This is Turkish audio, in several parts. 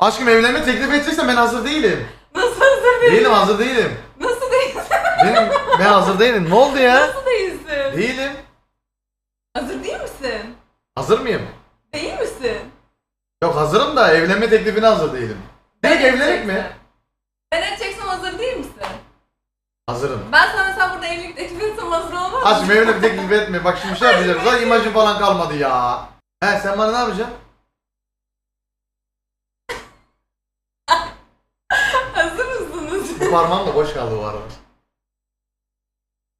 Aşkım evlenme teklif edeceksen ben hazır değilim. Nasıl hazır değilsin? Değilim hazır değilim. Nasıl değilsin? Benim ben hazır değilim. Ne oldu ya? Nasıl değilsin? Değilim. Hazır değil misin? Hazır mıyım? Değil misin? Yok hazırım da evlenme teklifine hazır değilim. Direkt evlenek mi? Ben edeceksem hazır değil misin? Hazırım. Ben sana mesela burada evlilik teklif etsem hazır olmaz mısın? Aşkım evlenme teklif etme. Bak şimdi şey yapacağız. Zaten imajın falan kalmadı ya. He sen bana ne yapacaksın? Hazır mısınız? Bu parmağım da boş kaldı bu arada.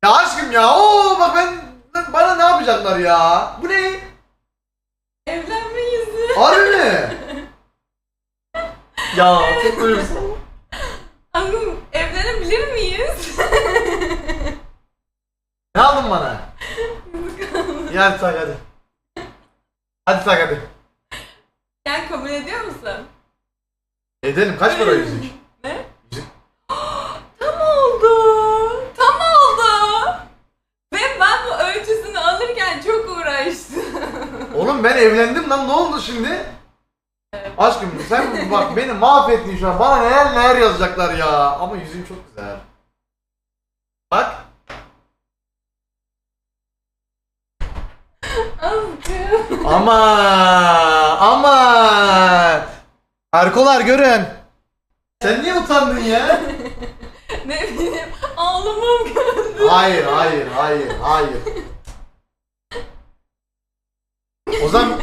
Ya aşkım ya. Oo bak ben bana ne yapacaklar ya? Bu ne? Evlenme yüzü. Harbi mi? ya çok duygusal. Aşkım evlenebilir miyiz? Ne aldın bana? Ya hadi tak hadi. Hadi tak hadi. yani kabul ediyor musun? Edelim kaç para? Yüzük. Tam oldu. Tam oldu. Ve ben bu ölçüsünü alırken çok uğraştım. Oğlum ben evlendim lan ne oldu şimdi? Aşkım sen bak beni mahvettin şu an. Bana neler neler yazacaklar ya. Ama yüzün çok güzel. Bak. Ama ama Erkolar görün. Sen niye utandın ya? ne bileyim ağlamam geldi. Hayır hayır hayır hayır. O zaman